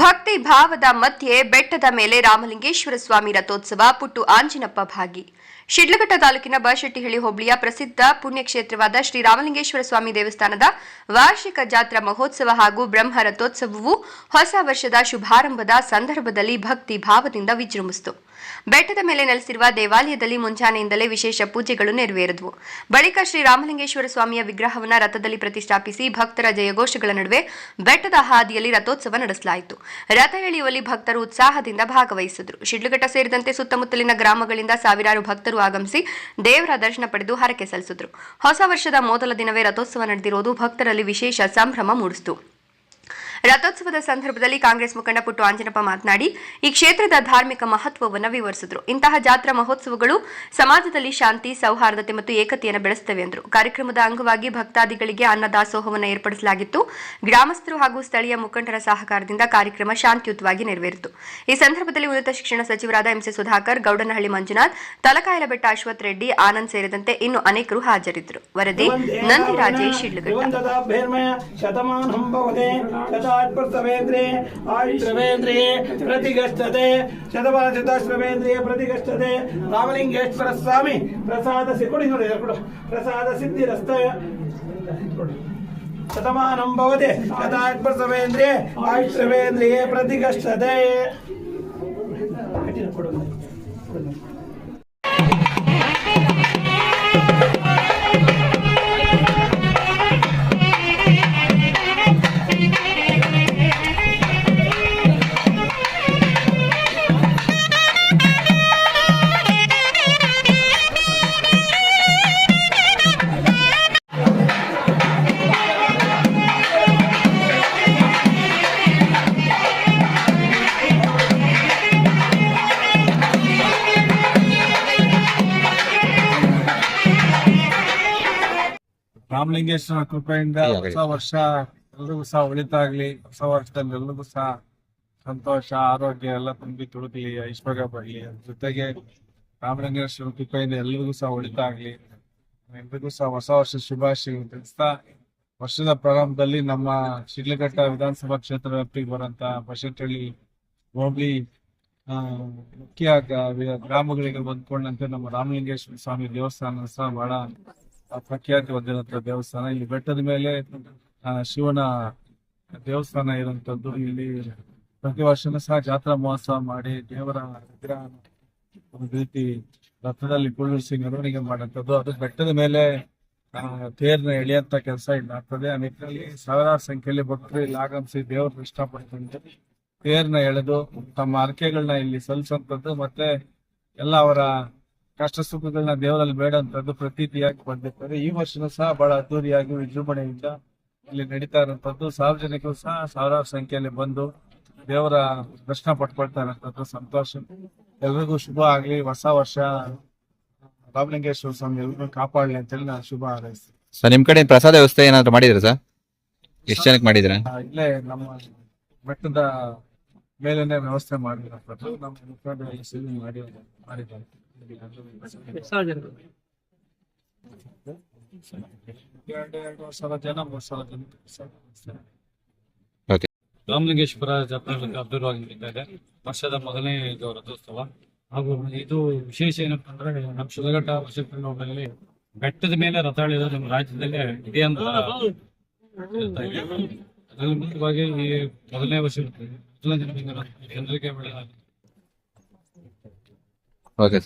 ಭಕ್ತಿ ಭಾವದ ಮಧ್ಯೆ ಬೆಟ್ಟದ ಮೇಲೆ ರಾಮಲಿಂಗೇಶ್ವರ ಸ್ವಾಮಿ ರಥೋತ್ಸವ ಪುಟ್ಟು ಆಂಜಿನಪ್ಪ ಭಾಗಿ. ಶಿಡ್ಲಘಟ್ಟ ತಾಲೂಕಿನ ಬಶೆಟ್ಟಿಹಳ್ಳಿ ಹೋಬಳಿಯ ಪ್ರಸಿದ್ಧ ಪುಣ್ಯಕ್ಷೇತ್ರವಾದ ಶ್ರೀ ರಾಮಲಿಂಗೇಶ್ವರ ಸ್ವಾಮಿ ದೇವಸ್ಥಾನದ ವಾರ್ಷಿಕ ಜಾತ್ರಾ ಮಹೋತ್ಸವ ಹಾಗೂ ಬ್ರಹ್ಮ ರಥೋತ್ಸವವು ಹೊಸ ವರ್ಷದ ಶುಭಾರಂಭದ ಸಂದರ್ಭದಲ್ಲಿ ಭಕ್ತಿ ಭಾವದಿಂದ ವಿಜೃಂಭಿಸಿತು. ಬೆಟ್ಟದ ಮೇಲೆ ನೆಲೆಸಿರುವ ದೇವಾಲಯದಲ್ಲಿ ಮುಂಜಾನೆಯಿಂದಲೇ ವಿಶೇಷ ಪೂಜೆಗಳು ನೆರವೇರಿದವು. ಬಳಿಕ ಶ್ರೀರಾಮಲಿಂಗೇಶ್ವರ ಸ್ವಾಮಿಯ ವಿಗ್ರಹವನ್ನು ರಥದಲ್ಲಿ ಪ್ರತಿಷ್ಠಾಪಿಸಿ ಭಕ್ತರ ಜಯಘೋಷಗಳ ನಡುವೆ ಬೆಟ್ಟದ ಹಾದಿಯಲ್ಲಿ ರಥೋತ್ಸವ ನಡೆಸಲಾಯಿತು. ರಥ ಎಳೆಯುವಲ್ಲಿ ಭಕ್ತರು ಉತ್ಸಾಹದಿಂದ ಭಾಗವಹಿಸಿದರು. ಶಿಡ್ಲಘಟ್ಟ ಸೇರಿದಂತೆ ಸುತ್ತಮುತ್ತಲಿನ ಗ್ರಾಮಗಳಿಂದ ಸಾವಿರಾರು ಭಕ್ತರು ಆಗಮಿಸಿ ದೇವರ ದರ್ಶನ ಪಡೆದು ಹರಕೆ ಸಲ್ಲಿಸಿದರು. ಹೊಸ ವರ್ಷದ ಮೊದಲ ದಿನವೇ ರಥೋತ್ಸವ ನಡೆದಿರುವುದು ಭಕ್ತರಲ್ಲಿ ವಿಶೇಷ ಸಂಭ್ರಮ ಮೂಡಿಸಿತು. ರಥೋತ್ಸವದ ಸಂದರ್ಭದಲ್ಲಿ ಕಾಂಗ್ರೆಸ್ ಮುಖಂಡ ಪುಟ್ಟು ಆಂಜನಪ್ಪ ಮಾತನಾಡಿ, ಈ ಕ್ಷೇತ್ರದ ಧಾರ್ಮಿಕ ಮಹತ್ವವನ್ನು ವಿವರಿಸಿದರು. ಇಂತಹ ಜಾತ್ರಾ ಮಹೋತ್ಸವಗಳು ಸಮಾಜದಲ್ಲಿ ಶಾಂತಿ, ಸೌಹಾರ್ದತೆ ಮತ್ತು ಏಕತೆಯನ್ನು ಬೆಳೆಸುತ್ತವೆ ಎಂದರು ಕಾರ್ಯಕ್ರಮದ ಅಂಗವಾಗಿ ಭಕ್ತಾದಿಗಳಿಗೆ ಅನ್ನದಾಸೋಹವನ್ನು ಏರ್ಪಡಿಸಲಾಗಿತ್ತು. ಗ್ರಾಮಸ್ಥರು ಹಾಗೂ ಸ್ಥಳೀಯ ಮುಖಂಡರ ಸಹಕಾರದಿಂದ ಕಾರ್ಯಕ್ರಮ ಶಾಂತಿಯುತವಾಗಿ ನೆರವೇರಿತು. ಈ ಸಂದರ್ಭದಲ್ಲಿ ಉನ್ನತ ಶಿಕ್ಷಣ ಸಚಿವರಾದ ಎಂಸಿ ಸುಧಾಕರ್, ಗೌಡನಹಳ್ಳಿ ಮಂಜುನಾಥ್ ತಲಕಾಯಲಬೆಟ್ಟ ಅಶ್ವಥ್ ರೆಡ್ಡಿ, ಆನಂದ್ ಸೇರಿದಂತೆ ಇನ್ನು ಅನೇಕರು ಹಾಜರಿದ್ದರು. ವರದಿ ನಂದಿರಾಜೇಶ್ ಶಿಡ್ಲಘಟ್ಟ. ಶಿಡ್ಲಘಟ್ಟ ಶತಮಾನಂ ಭವತೆ ಶತಾತ್ಮಸ್ತವೇಂದ್ರೇ ಆಯುಷ್ರವೇಂದ್ರಿಯೇ ಪ್ರತಿಗಷ್ಟತೆ ಪ್ರತಿಗಷ್ಟತೆ ರಾಮಲಿಂಗೇಶ್ವರ ಸ್ವಾಮಿ ಪ್ರಸಾದ ಸಿ ಕೊಡಿ, ನೋಡಿ ಕೊಡು. ಪ್ರಸಾದ ಸಿದ್ಧಿರಸ್ತ ಕೊಡಿ. ಶತಮಾನಂ ಭವತೆ. ಶತಾತ್ಮಸ್ತವೇಂದ್ರಿಯೇ ಆಯುಷ್ರವೇಂದ್ರಿಯೇ ಪ್ರತಿಗಷ್ಟತೆ. ಕಠಿಣ ಕೊಡು. ಕೊಡು. ರಾಮಲಿಂಗೇಶ್ವರ ಕೃಪೆಯಿಂದ ಹೊಸ ವರ್ಷ ಎಲ್ರಿಗೂ ಸಹ ಉಳಿತಾಗ್ಲಿ. ಹೊಸ ವರ್ಷದಲ್ಲಿ ಎಲ್ರಿಗೂ ಸಹ ಸಂತೋಷ ಆರೋಗ್ಯ ಎಲ್ಲ ತುಂಬಿ ತುಳುಕಲಿ ಐಶ್ವರ್ಯ ಬರಲಿ. ಜೊತೆಗೆ ರಾಮಲಿಂಗೇಶ್ವರ ಕೃಪೆಯಿಂದ ಎಲ್ರಿಗೂ ಸಹ ಉಳಿತಾಗ್ಲಿ. ಎಲ್ರಿಗೂ ಸಹ ಹೊಸ ವರ್ಷ ಶುಭಾಶಯ ತಿಳಿಸ್ತಾ ವರ್ಷದ ಪ್ರಾರಂಭದಲ್ಲಿ ನಮ್ಮ ಶಿಡ್ಲಘಟ್ಟ ವಿಧಾನಸಭಾ ಕ್ಷೇತ್ರ ವ್ಯಾಪ್ತಿಗೆ ಬರುವಂತ ಬಶೆಟ್ಟಹಳ್ಳಿ ಹೋಬಳಿ ಆ, ಮುಖ್ಯ ಗ್ರಾಮಗಳಿಗೆ ಹೊಂದ್ಕೊಂಡಂತೆ ನಮ್ಮ ರಾಮಲಿಂಗೇಶ್ವರ ಸ್ವಾಮಿ ದೇವಸ್ಥಾನ ಸಹ ಬಹಳ ಪ್ರಖ್ಯಾತಿ ಹೊಂದಿರುವಂತಹ ದೇವಸ್ಥಾನ. ಇಲ್ಲಿ ಬೆಟ್ಟದ ಮೇಲೆ ಶಿವನ ದೇವಸ್ಥಾನ ಇರುವಂತದ್ದು. ಇಲ್ಲಿ ಪ್ರತಿ ವರ್ಷನೂ ಸಹ ಜಾತ್ರಾ ಮಹೋತ್ಸವ ಮಾಡಿ ದೇವರ ವಿಗ್ರಹ ಒಂದು ರೀತಿ ರಥದಲ್ಲಿ ಕುಳ್ಳಿಸಿ ಮೆರವಣಿಗೆ ಮಾಡುವಂಥದ್ದು ಅದು ಬೆಟ್ಟದ ಮೇಲೆ ತೇರ್ನ ಎಳೆಯಂತ ಕೆಲಸ ಇಲ್ಲಿ ಆಗ್ತದೆ. ಆ ನಿಟ್ಟಿನಲ್ಲಿ ಸಾವಿರಾರು ಸಂಖ್ಯೆಯಲ್ಲಿ ಭಕ್ತರು ಇಲ್ಲಿ ಆಗಮಿಸಿ ದೇವರನ್ನ ಇಷ್ಟಪಡ್ತಂತೆ ತೇರ್ನ ಎಳೆದು ತಮ್ಮ ಅರ್ಕೆಗಳನ್ನ ಇಲ್ಲಿ ಸಲ್ಲಿಸುವಂಥದ್ದು ಮತ್ತೆ ಎಲ್ಲ ಅವರ ಕಷ್ಟ ಸುಖಗಳನ್ನ ದೇವರಲ್ಲಿ ಬೇಡಂತದ್ದು ಪ್ರತೀತಿಯಾಗಿ ಬಂದಿರ್ತದೆ. ಈ ವರ್ಷನೂ ಸಹ ಬಹಳ ಅದ್ದೂರಿಯಾಗಿ ವಿಜೃಂಭಣೆಯಿಂದ ಇಲ್ಲಿ ನಡೀತಾ ಇರುವಂತದ್ದು. ಸಾರ್ವಜನಿಕರು ಸಹ ಸಾವಿರಾರು ಸಂಖ್ಯೆಯಲ್ಲಿ ಬಂದು ದೇವರ ದರ್ಶನ ಪಟ್ಕೊಳ್ತಾ ಇರುವಂತದ್ದು. ಸಂತೋಷ. ಎಲ್ರಿಗೂ ಶುಭ ಆಗ್ಲಿ. ಹೊಸ ವರ್ಷ ರಾಮಲಿಂಗೇಶ್ವರ ಸ್ವಾಮಿ ಎಲ್ರಿಗೂ ಕಾಪಾಡಲಿ ಅಂತೇಳಿ ನಾನು ಶುಭ ಹಾರೈಸ್ತೀನಿ. ಸರ್ ನಿಮ್ ಕಡೆ ಪ್ರಸಾದ ವ್ಯವಸ್ಥೆ ಏನಾದ್ರು ಮಾಡಿದ್ರೆ ಸರ್? ಎಷ್ಟು ಜನಕ್ಕೆ ಮಾಡಿದ್ರ? ಆ, ಇಲ್ಲೇ ನಮ್ಮ ಬೆಟ್ಟದ ಮೇಲೇನೆ ವ್ಯವಸ್ಥೆ ಮಾಡಿರುವಂತದ್ದು ನಮ್ಮ ಸೇವೆ ಮಾಡಿ ಮಾಡಿದ್ದಾರೆ. ಎರಡು ಎರಡು ಸಾವಿರ ಜನ ಮೂರು ಸಾವಿರ ಜನ ರಾಮಲಿಂಗೇಶ್ವರ ಜಾತ್ರೆ ಅದ್ಭುತವಾಗಿ ನಡೀತಾ ವರ್ಷದ ಮೊದಲನೇ ಇದು ರಥೋತ್ಸವ. ಹಾಗೂ ಇದು ವಿಶೇಷ ಏನಪ್ಪ ಅಂದ್ರೆ ನಮ್ಮ ಶಿವಘಟ್ಟ ವರ್ಷದಲ್ಲಿ ಬೆಟ್ಟದ ಮೇಲೆ ರಥ ಎಳೆಯೋದು ನಮ್ಮ ರಾಜ್ಯದಲ್ಲಿ ಇದೆ ಅಂತ ಅದರಲ್ಲಿ ಮುಖ್ಯವಾಗಿ ಈ ಮೊದಲನೇ ವರ್ಷ ಜನರಿಗೆ ಓಕೆ